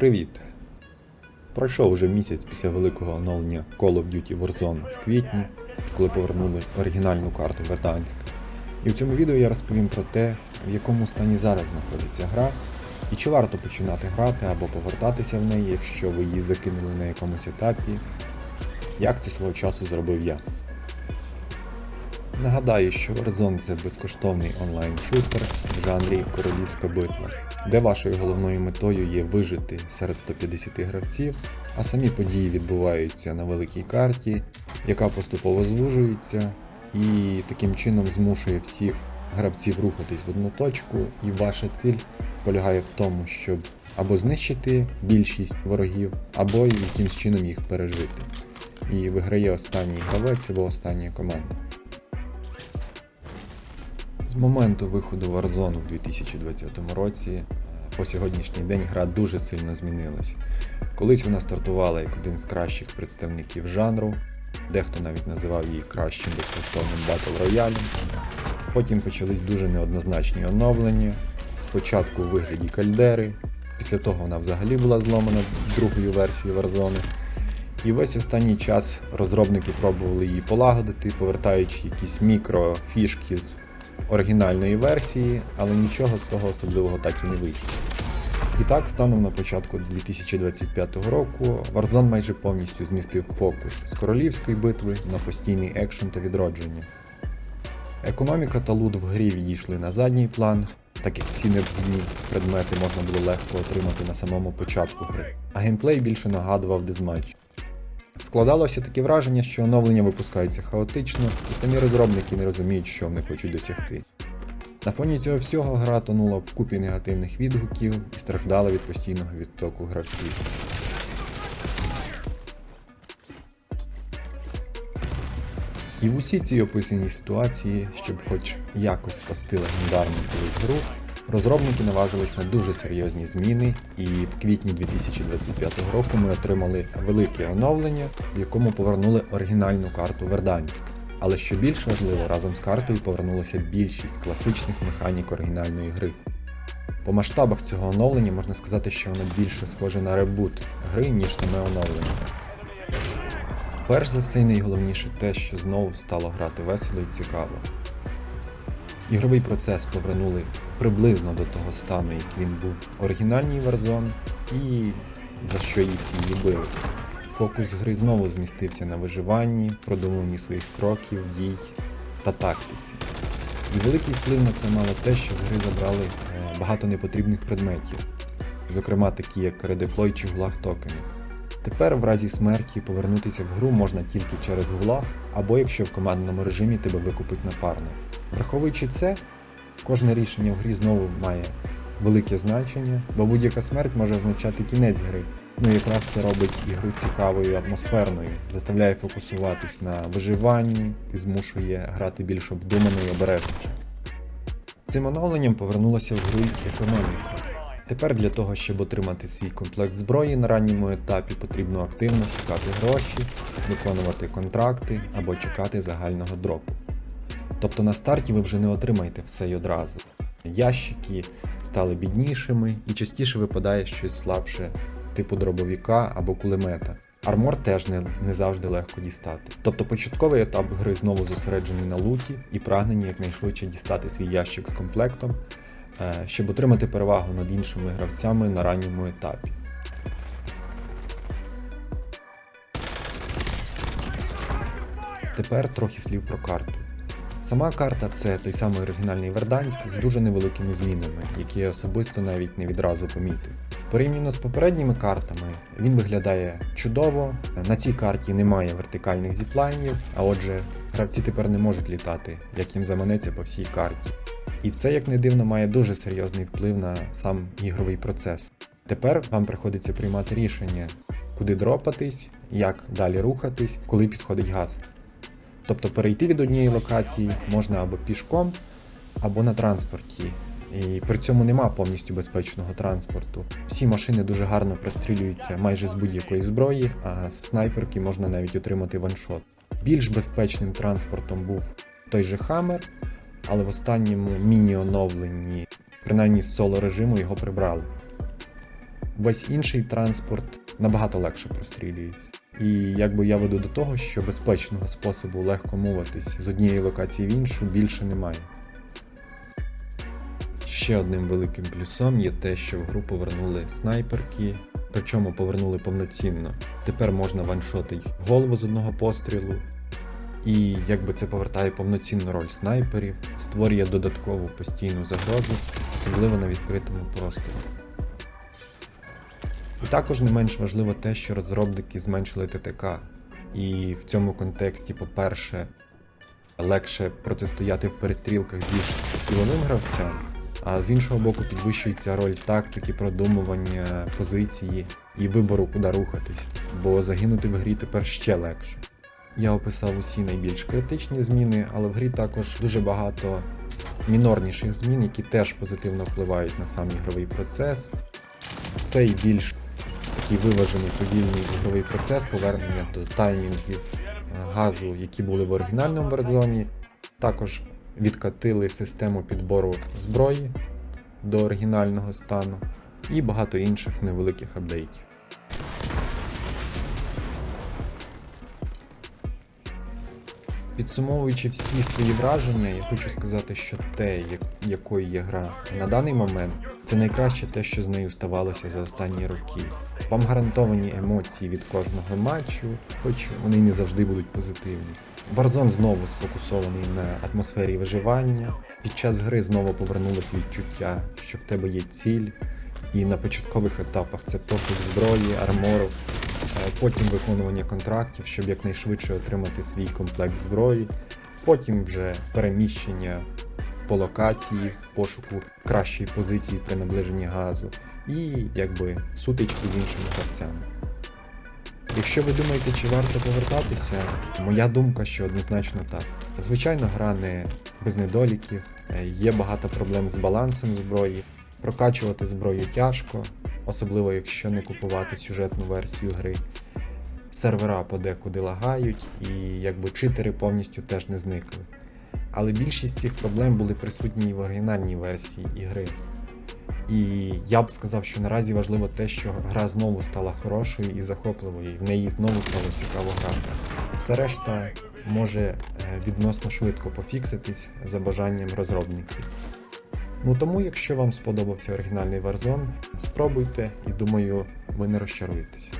Привіт! Пройшов уже місяць після великого оновлення Call of Duty Warzone в квітні, коли повернули оригінальну карту Верданськ. І в цьому відео я розповім про те, в якому стані зараз знаходиться гра, і чи варто починати грати або повертатися в неї, якщо ви її закинули на якомусь етапі, як це свого часу зробив я. Нагадаю, що Warzone це безкоштовний онлайн-шутер в жанрі Королівська битва, де вашою головною метою є вижити серед 150 гравців, а самі події відбуваються на великій карті, яка поступово звужується і таким чином змушує всіх гравців рухатись в одну точку, і ваша ціль полягає в тому, щоб або знищити більшість ворогів, або якимсь чином їх пережити. І виграє останній гравець або остання команда. З моменту виходу Warzone в 2020 році е, по сьогоднішній день гра дуже сильно змінилась. Колись вона стартувала як один з кращих представників жанру, дехто навіть називав її кращим безкоштовним батл роялем. Потім почались дуже неоднозначні оновлення. Спочатку у вигляді кальдери, після того вона взагалі була зломана другою версією Warzone. І весь останній час розробники пробували її полагодити, повертаючи якісь мікрофішки з оригінальної версії, але нічого з того особливого так і не вийшло. І так, станом на початку 2025 року Warzone майже повністю змістив фокус з королівської битви на постійний екшен та відродження. Економіка та лут в грі відійшли на задній план, так як всі необхідні предмети можна було легко отримати на самому початку гри, а геймплей більше нагадував дезматч. Складалося таке враження, що оновлення випускаються хаотично, і самі розробники не розуміють, що вони хочуть досягти. На фоні цього всього гра тонула в купі негативних відгуків і страждала від постійного відтоку гравців. І в усій цій описаній ситуації, щоб хоч якось спасти легендарну колись гру, розробники наважились на дуже серйозні зміни, і в квітні 2025 року ми отримали велике оновлення, в якому повернули оригінальну карту Верданськ. Але що більш важливо, разом з картою повернулася більшість класичних механік оригінальної гри. По масштабах цього оновлення можна сказати, що воно більше схоже на ребут гри, ніж саме оновлення. Перш за все найголовніше те, що знову стало грати весело і цікаво. Ігровий процес повернули приблизно до того стану, як він був в оригінальній Warzone, і за що її всі любили. Фокус гри знову змістився на виживанні, продумуванні своїх кроків, дій та тактиці. І великий вплив на це мало те, що з гри забрали е, багато непотрібних предметів, зокрема такі як редеплой чи гулаг токени. Тепер в разі смерті повернутися в гру можна тільки через гулаг, або якщо в командному режимі тебе викупить напарник. Враховуючи це, кожне рішення в грі знову має велике значення, бо будь-яка смерть може означати кінець гри. Ну якраз це робить ігру цікавою атмосферною, заставляє фокусуватись на виживанні і змушує грати більш обдумано і обережніше. Цим оновленням повернулася в гру економіка. Тепер для того, щоб отримати свій комплект зброї на ранньому етапі, потрібно активно шукати гроші, виконувати контракти або чекати загального дропу. Тобто на старті ви вже не отримаєте все й одразу. Ящики стали біднішими і частіше випадає щось слабше, типу дробовіка або кулемета. Армор теж не, не завжди легко дістати. Тобто початковий етап гри знову зосереджений на луті і прагненні якнайшвидше дістати свій ящик з комплектом, щоб отримати перевагу над іншими гравцями на ранньому етапі. Тепер трохи слів про карту. Сама карта це той самий оригінальний Верданськ з дуже невеликими змінами, які я особисто навіть не відразу помітив. Порівняно з попередніми картами, він виглядає чудово. На цій карті немає вертикальних зіплайнів, а отже, гравці тепер не можуть літати, як їм заманеться по всій карті. І це, як не дивно, має дуже серйозний вплив на сам ігровий процес. Тепер вам приходиться приймати рішення, куди дропатись, як далі рухатись, коли підходить газ. Тобто перейти від однієї локації можна або пішком, або на транспорті. І при цьому нема повністю безпечного транспорту. Всі машини дуже гарно прострілюються майже з будь-якої зброї, а з снайперки можна навіть отримати ваншот. Більш безпечним транспортом був той же Хаммер, але в останньому міні-оновленні, принаймні з соло режиму, його прибрали. Весь інший транспорт набагато легше прострілюється. І якби я веду до того, що безпечного способу легко мовитись з однієї локації в іншу більше немає. Ще одним великим плюсом є те, що в гру повернули снайперки, причому повернули повноцінно. Тепер можна ваншотити голову з одного пострілу, і якби це повертає повноцінну роль снайперів, створює додаткову постійну загрозу, особливо на відкритому просторі. І також не менш важливо те, що розробники зменшили ТТК. І в цьому контексті, по-перше, легше протистояти в перестрілках більш скіловим гравцям, а з іншого боку, підвищується роль тактики, продумування позиції і вибору, куди рухатись, бо загинути в грі тепер ще легше. Я описав усі найбільш критичні зміни, але в грі також дуже багато мінорніших змін, які теж позитивно впливають на сам ігровий процес. Цей більш такий виважений повільний ігровий процес, повернення до таймінгів е, газу, які були в оригінальному верзоні. Також відкатили систему підбору зброї до оригінального стану і багато інших невеликих апдейтів. Підсумовуючи всі свої враження, я хочу сказати, що те, як- якою є гра на даний момент, це найкраще те, що з нею ставалося за останні роки. Вам гарантовані емоції від кожного матчу, хоч вони не завжди будуть позитивні. Warzone знову сфокусований на атмосфері виживання. Під час гри знову повернулось відчуття, що в тебе є ціль, і на початкових етапах це пошук зброї, армору, потім виконування контрактів, щоб якнайшвидше отримати свій комплект зброї, потім вже переміщення по локації пошуку кращої позиції при наближенні газу, і якби сутички з іншими гравцями. Якщо ви думаєте, чи варто повертатися, моя думка, що однозначно так. Звичайно, гра не без недоліків, е, є багато проблем з балансом зброї, прокачувати зброю тяжко, особливо якщо не купувати сюжетну версію гри. Сервера подекуди лагають, і якби читери повністю теж не зникли. Але більшість цих проблем були присутні і в оригінальній версії ігри. І я б сказав, що наразі важливо те, що гра знову стала хорошою і захопливою, і в неї знову стало цікаво грати. Все решта може е, відносно швидко пофікситись за бажанням розробників. Ну тому, якщо вам сподобався оригінальний Warzone, спробуйте і думаю, ви не розчаруєтесь.